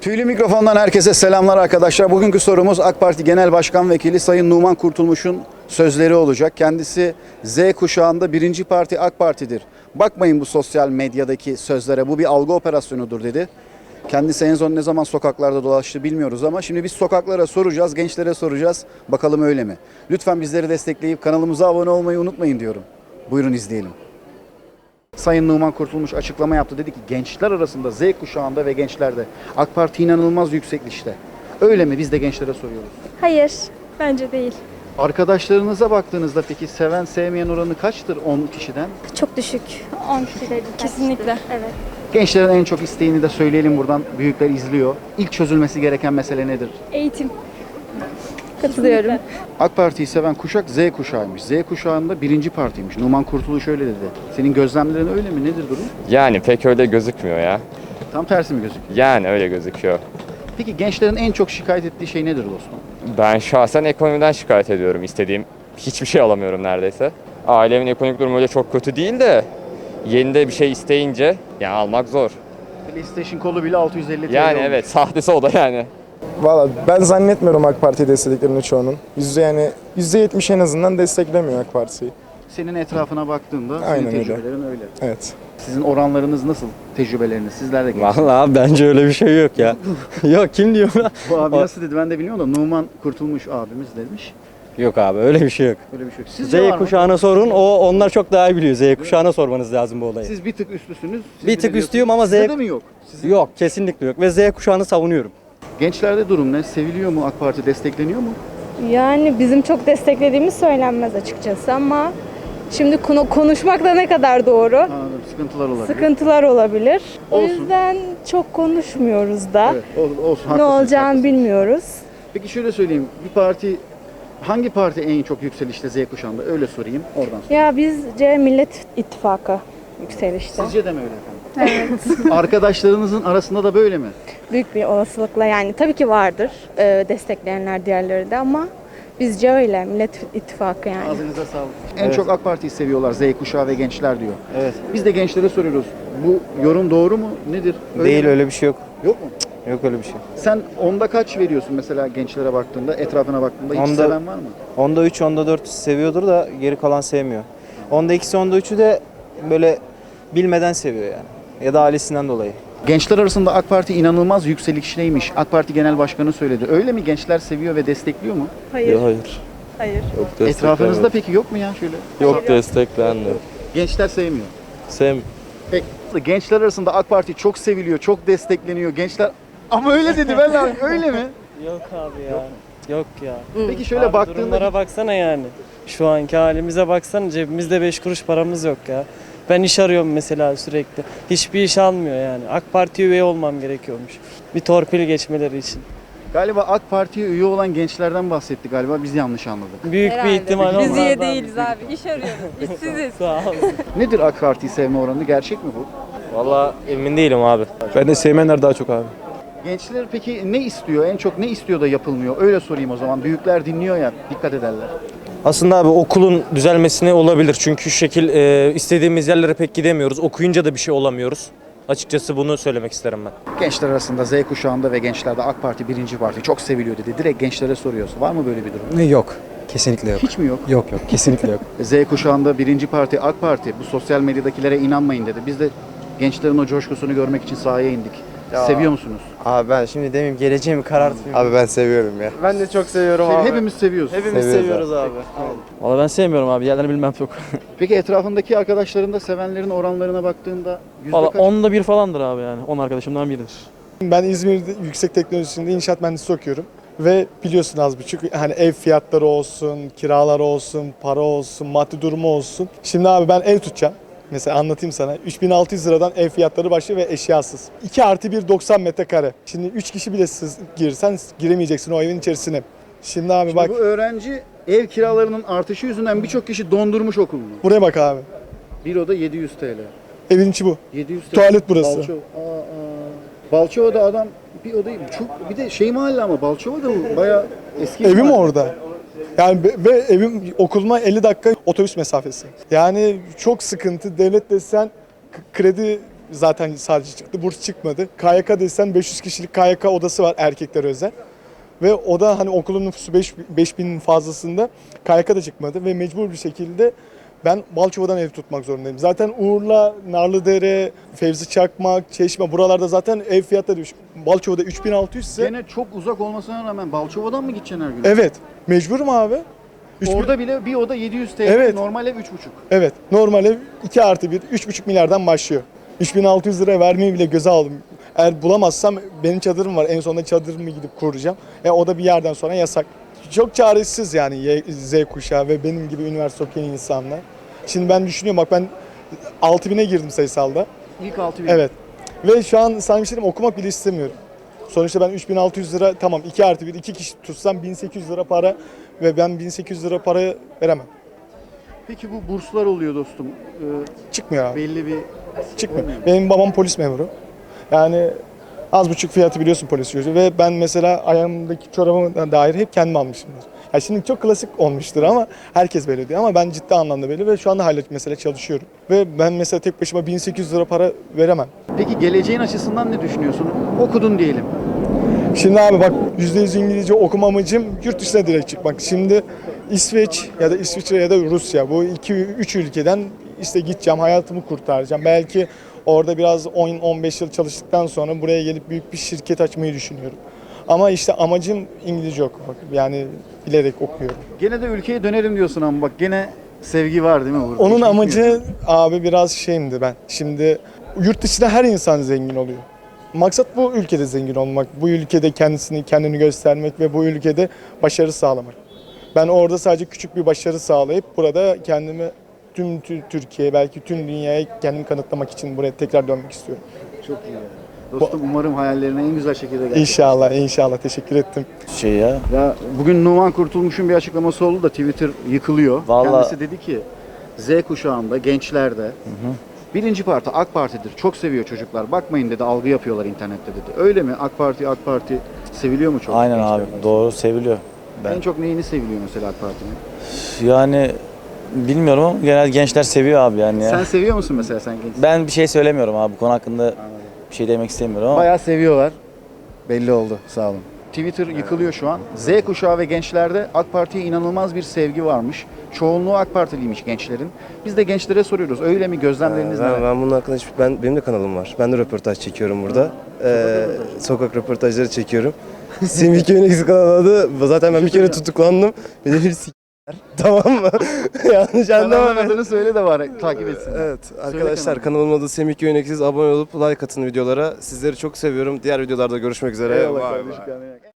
Tüylü mikrofondan herkese selamlar arkadaşlar. Bugünkü sorumuz AK Parti Genel Başkan Vekili Sayın Numan Kurtulmuş'un sözleri olacak. Kendisi Z kuşağında birinci parti AK Parti'dir. Bakmayın bu sosyal medyadaki sözlere bu bir algı operasyonudur dedi. Kendisi en son ne zaman sokaklarda dolaştı bilmiyoruz ama şimdi biz sokaklara soracağız, gençlere soracağız. Bakalım öyle mi? Lütfen bizleri destekleyip kanalımıza abone olmayı unutmayın diyorum. Buyurun izleyelim. Sayın Numan Kurtulmuş açıklama yaptı. Dedi ki gençler arasında Z kuşağında ve gençlerde AK Parti inanılmaz yükseklikte. Öyle mi? Biz de gençlere soruyoruz. Hayır, bence değil. Arkadaşlarınıza baktığınızda peki seven sevmeyen oranı kaçtır 10 kişiden? Çok düşük. 10 kişi Kesinlikle. Evet. Gençlerin en çok isteğini de söyleyelim buradan. Büyükler izliyor. İlk çözülmesi gereken mesele nedir? Eğitim. Katılıyorum. AK Parti'yi seven kuşak Z kuşağıymış. Z kuşağında birinci partiymiş. Numan Kurtuluş öyle dedi. Senin gözlemlerin öyle mi? Nedir durum? Yani pek öyle gözükmüyor ya. Tam tersi mi gözüküyor? Yani öyle gözüküyor. Peki gençlerin en çok şikayet ettiği şey nedir dostum? Ben şahsen ekonomiden şikayet ediyorum. İstediğim hiçbir şey alamıyorum neredeyse. Ailemin ekonomik durumu öyle çok kötü değil de yeni de bir şey isteyince yani almak zor. PlayStation kolu bile 650 TL Yani olmuş. evet sahtesi o da yani. Valla ben zannetmiyorum AK Parti'yi desteklediklerini çoğunun. Yüzde yani %70 en azından desteklemiyor AK Parti'yi. Senin etrafına baktığında senin Aynen öyle. tecrübelerin öyle. Evet. Sizin oranlarınız nasıl? Tecrübeleriniz? Sizler de genç. Vallahi bence öyle bir şey yok ya. yok kim diyor? Bu abi nasıl dedi ben de bilmiyorum da Numan Kurtulmuş abimiz demiş. yok abi öyle bir şey yok. Öyle bir şey yok. Sizce var Z mı? kuşağına sorun. O onlar çok daha iyi biliyor. Z kuşağına sormanız lazım bu olayı. Siz bir tık üstlüsünüz. Siz Bir tık biliyorsunuz. üstüyüm ama Z Sizde de mi yok? Sizin- Yok kesinlikle yok ve Z kuşağını savunuyorum. Gençlerde durum ne? Seviliyor mu AK Parti? Destekleniyor mu? Yani bizim çok desteklediğimiz söylenmez açıkçası ama şimdi konu konuşmak da ne kadar doğru. Anladım. Sıkıntılar olabilir. Sıkıntılar olabilir. O Olsun. yüzden çok konuşmuyoruz da. Evet, ol- olsun. Ne haklısınız, olacağını haklısınız. bilmiyoruz. Peki şöyle söyleyeyim. Bir parti hangi parti en çok yükselişte Z kuşağında? Öyle sorayım. Oradan sonra. Ya bizce Millet İttifakı yükselişte. Sizce de mi öyle efendim? Evet. Arkadaşlarınızın arasında da böyle mi? Büyük bir olasılıkla yani tabii ki vardır e, destekleyenler diğerleri de ama bizce öyle Millet İttifakı yani. Ağzınıza sağlık. En çok AK Parti'yi seviyorlar Z kuşağı ve gençler diyor. Evet. Biz de gençlere soruyoruz. Bu yorum doğru mu? Nedir? Değil mi? öyle bir şey yok. Yok mu? Yok öyle bir şey. Sen onda kaç veriyorsun mesela gençlere baktığında, etrafına baktığında? Hiç Onda- seven var mı? Onda 3, onda 4 seviyordur da geri kalan sevmiyor. Onda 2'si, onda 3'ü de böyle bilmeden seviyor yani. Ya da ailesinden dolayı. Gençler arasında AK Parti inanılmaz yükselişteymiş. AK Parti Genel Başkanı söyledi. Öyle mi? Gençler seviyor ve destekliyor mu? Hayır. Hayır. Hayır. Yok Etrafınızda peki yok mu ya şöyle? Yok desteklenmiyor. Gençler sevmiyor. Sem Peki gençler arasında AK Parti çok seviliyor, çok destekleniyor. Gençler ama öyle dedi ben abi öyle mi? Yok abi ya. Yok ya. Peki şöyle Abi baktığında durumlara baksana yani. Şu anki halimize baksana cebimizde 5 kuruş paramız yok ya. Ben iş arıyorum mesela sürekli. Hiçbir iş almıyor yani. AK Parti üye olmam gerekiyormuş. Bir torpil geçmeleri için. galiba AK Parti'ye üye olan gençlerden bahsetti galiba. Biz yanlış anladık. Büyük bir ihtimal Biz üye onlardan. değiliz abi. İş arıyoruz. İşsiziz. Sağ ol. Nedir AK Parti'yi sevme oranı? Gerçek mi bu? Valla emin değilim abi. Ben de sevmeyenler daha çok abi. Gençler peki ne istiyor? En çok ne istiyor da yapılmıyor? Öyle sorayım o zaman. Büyükler dinliyor ya, dikkat ederler. Aslında abi okulun düzelmesine olabilir. Çünkü şu şekil e, istediğimiz yerlere pek gidemiyoruz. Okuyunca da bir şey olamıyoruz. Açıkçası bunu söylemek isterim ben. Gençler arasında Z kuşağında ve gençlerde AK Parti birinci parti çok seviliyor dedi. Direkt gençlere soruyoruz. Var mı böyle bir durum? Yok. Kesinlikle yok. Hiç mi yok? Yok yok. Kesinlikle yok. Z kuşağında birinci parti AK Parti. Bu sosyal medyadakilere inanmayın dedi. Biz de gençlerin o coşkusunu görmek için sahaya indik. Seviyor musunuz? Abi ben şimdi demeyeyim geleceğimi karartmayayım. Abi ben seviyorum ya. ben de çok seviyorum Sev- abi. Hepimiz seviyoruz. Hepimiz Seviyoruz seviyoruz abi. Valla ben sevmiyorum abi. Yerlerini bilmem çok. Peki etrafındaki arkadaşların da sevenlerin oranlarına baktığında yüzde Valla kaç? onda bir falandır abi yani. 10 arkadaşımdan biridir. Ben İzmir'de yüksek teknolojisinde inşaat mühendisi okuyorum. Ve biliyorsun az buçuk hani ev fiyatları olsun, kiralar olsun, para olsun, maddi durumu olsun. Şimdi abi ben ev tutacağım. Mesela anlatayım sana. 3600 liradan ev fiyatları başlıyor ve eşyasız. 2 artı 1 90 metrekare. Şimdi 3 kişi bile siz girsen giremeyeceksin o evin içerisine. Şimdi abi bak Bu öğrenci ev kiralarının artışı yüzünden birçok kişi dondurmuş okulunu. buraya bak abi. Bir oda 700 TL. Evin içi bu. 700 TL. Tuvalet burası. Balçova. Aa, aa. Balçova'da adam bir odayı çok bir de şey mahalle ama Balçova'da bu bayağı eski Evim mahalle. orada. Yani ve evim okuluma 50 dakika otobüs mesafesi. Yani çok sıkıntı. Devlet desen kredi zaten sadece çıktı. Burs çıkmadı. KYK desen 500 kişilik KYK odası var erkekler özel. Ve o da hani okulun nüfusu 5, 5000'in fazlasında KYK da çıkmadı ve mecbur bir şekilde ben Balçova'dan ev tutmak zorundayım. Zaten Uğur'la, Narlıdere, Fevzi Çakmak, Çeşme buralarda zaten ev fiyatları düşük. Balçova'da 3600 ise Gene çok uzak olmasına rağmen Balçova'dan mı gideceksin her gün? evet mecburum abi. 3000 Orada bile bir oda 700 TL, Evet. normal ev 3,5. Evet. Normal ev 2 artı 1, 3,5 milyardan başlıyor. 3600 lira vermeyi bile göze aldım. Eğer bulamazsam benim çadırım var. En sonunda çadırımı gidip kuracağım. E, o da bir yerden sonra yasak. Çok çaresiz yani Z kuşağı ve benim gibi üniversite okuyan insanlar. Şimdi ben düşünüyorum bak ben 6000'e girdim sayısalda. İlk 6000. Evet. Ve şu an bir şey okumak bile istemiyorum. Sonuçta ben 3600 lira tamam 2 artı 1 2 kişi tutsam 1800 lira para ve ben 1800 lira para veremem. Peki bu burslar oluyor dostum. Ee, Çıkmıyor abi. belli bir Çıkmıyor. Benim babam polis memuru. Yani az buçuk fiyatı biliyorsun polis çocuğu ve ben mesela ayağımdaki çorabıma dair hep kendim almışımdır. Ya şimdi çok klasik olmuştur ama herkes böyle diyor ama ben ciddi anlamda böyle ve şu anda hala mesela çalışıyorum. Ve ben mesela tek başıma 1800 lira para veremem. Peki geleceğin açısından ne düşünüyorsun? Okudun diyelim. Şimdi abi bak %100 İngilizce okuma amacım yurt dışına direkt çıkmak. Şimdi İsveç ya da İsviçre ya da Rusya bu iki üç ülkeden işte gideceğim hayatımı kurtaracağım. Belki orada biraz 10-15 yıl çalıştıktan sonra buraya gelip büyük bir şirket açmayı düşünüyorum. Ama işte amacım İngilizce okumak. Yani bilerek okuyorum. Gene de ülkeye dönerim diyorsun ama bak gene sevgi var değil mi burada? Onun Hiç amacı abi biraz şeyimdi ben. Şimdi yurt dışında her insan zengin oluyor. Maksat bu ülkede zengin olmak, bu ülkede kendisini kendini göstermek ve bu ülkede başarı sağlamak. Ben orada sadece küçük bir başarı sağlayıp burada kendimi tüm tü- Türkiye belki tüm dünyaya kendimi kanıtlamak için buraya tekrar dönmek istiyorum. Çok iyi ya. Dostum umarım hayallerine en güzel şekilde gerçekleşir. İnşallah, inşallah. Teşekkür ettim. Şey ya. Ya bugün Numan Kurtulmuş'un bir açıklaması oldu da Twitter yıkılıyor. Vallahi- Kendisi dedi ki Z kuşağında, gençlerde birinci parti AK Parti'dir. Çok seviyor çocuklar. Bakmayın dedi algı yapıyorlar internette dedi. Öyle mi? AK Parti, AK Parti seviliyor mu çok? Aynen abi. arasında? Doğru seviliyor. Ben En çok neyini seviliyor mesela AK Parti'nin? yani bilmiyorum ama genel gençler seviyor abi yani ya. Sen seviyor musun mesela sen genç? Ben bir şey söylemiyorum abi bu konu hakkında bir şey demek istemiyorum ama Bayağı seviyorlar. Belli oldu. Sağ olun. Twitter yıkılıyor şu an. Z kuşağı ve gençlerde AK Parti'ye inanılmaz bir sevgi varmış. Çoğunluğu AK Partiliymiş gençlerin. Biz de gençlere soruyoruz. Öyle mi? Gözlemleriniz Ben, neler? ben bunun hakkında hiç, ben benim de kanalım var. Ben de röportaj çekiyorum burada. Ee, sokak röportajları çekiyorum. Semih Köyü'nün kanalı adı. Zaten ben bir kere tutuklandım. Beni bir s**ler. Tamam mı? Yanlış Kanalın anlama. adını söyle de var takip etsin. Evet arkadaşlar kanalımın adı Semih Köyü'nün abone olup like atın videolara. Sizleri çok seviyorum. Diğer videolarda görüşmek üzere. Eyvallah Bay bay. kardeşim. kendine iyi bak.